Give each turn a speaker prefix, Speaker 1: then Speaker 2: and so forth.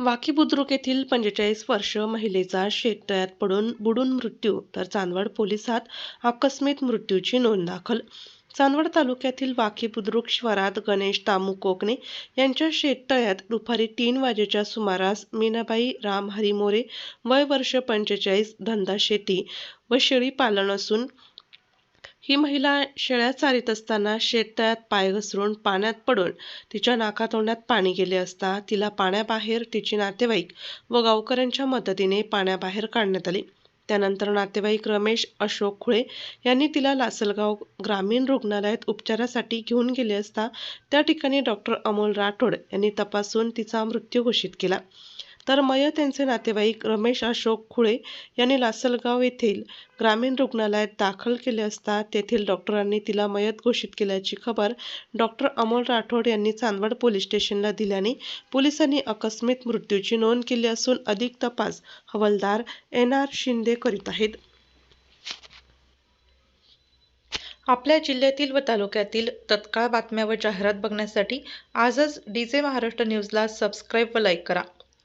Speaker 1: वाकी बुद्रुक येथील पंचेचाळीस वर्ष महिलेचा शेततळ्यात पडून बुडून मृत्यू तर चांदवड पोलिसात आकस्मिक मृत्यूची नोंद दाखल. चांदवड तालुक्यातील वाकी बुद्रुक शिवारात गणेश तामू कोकणे यांच्या शेततळ्यात दुपारी तीन वाजेच्या सुमारास मीनाबाई राम हरिमोरे वय वर्ष पंचेचाळीस धंदा शेती व शेळी पालन असून ही महिला शेळ्या चारीत असताना शेततळ्यात पाय घसरून पाण्यात पडून तिच्या नाकातोंडात पाणी गेले असता तिला पाण्याबाहेर तिची नातेवाईक व गावकऱ्यांच्या मदतीने पाण्याबाहेर काढण्यात आले. त्यानंतर नातेवाईक रमेश अशोक खुळे यांनी तिला लासलगाव ग्रामीण रुग्णालयात उपचारासाठी घेऊन गेले असता त्या ठिकाणी डॉक्टर अमोल राठोड यांनी तपासून तिचा मृत्यू घोषित केला. तर मयत यांचे नातेवाईक रमेश अशोक खुळे यांनी लासलगाव येथील ग्रामीण रुग्णालयात दाखल केले असता तेथील डॉक्टरांनी तिला मयत घोषित केल्याची खबर डॉक्टर अमोल राठोड यांनी चांदवड पोलीस स्टेशनला दिल्याने पोलिसांनी आकस्मिक मृत्यूची नोंद केली असून अधिक तपास हवालदार एन आर शिंदे करीत आहेत. आपल्या जिल्ह्यातील व तालुक्यातील तत्काळ बातम्या व जाहिरात बघण्यासाठी आजच डी जे महाराष्ट्र न्यूजला सबस्क्राईब व लाईक करा.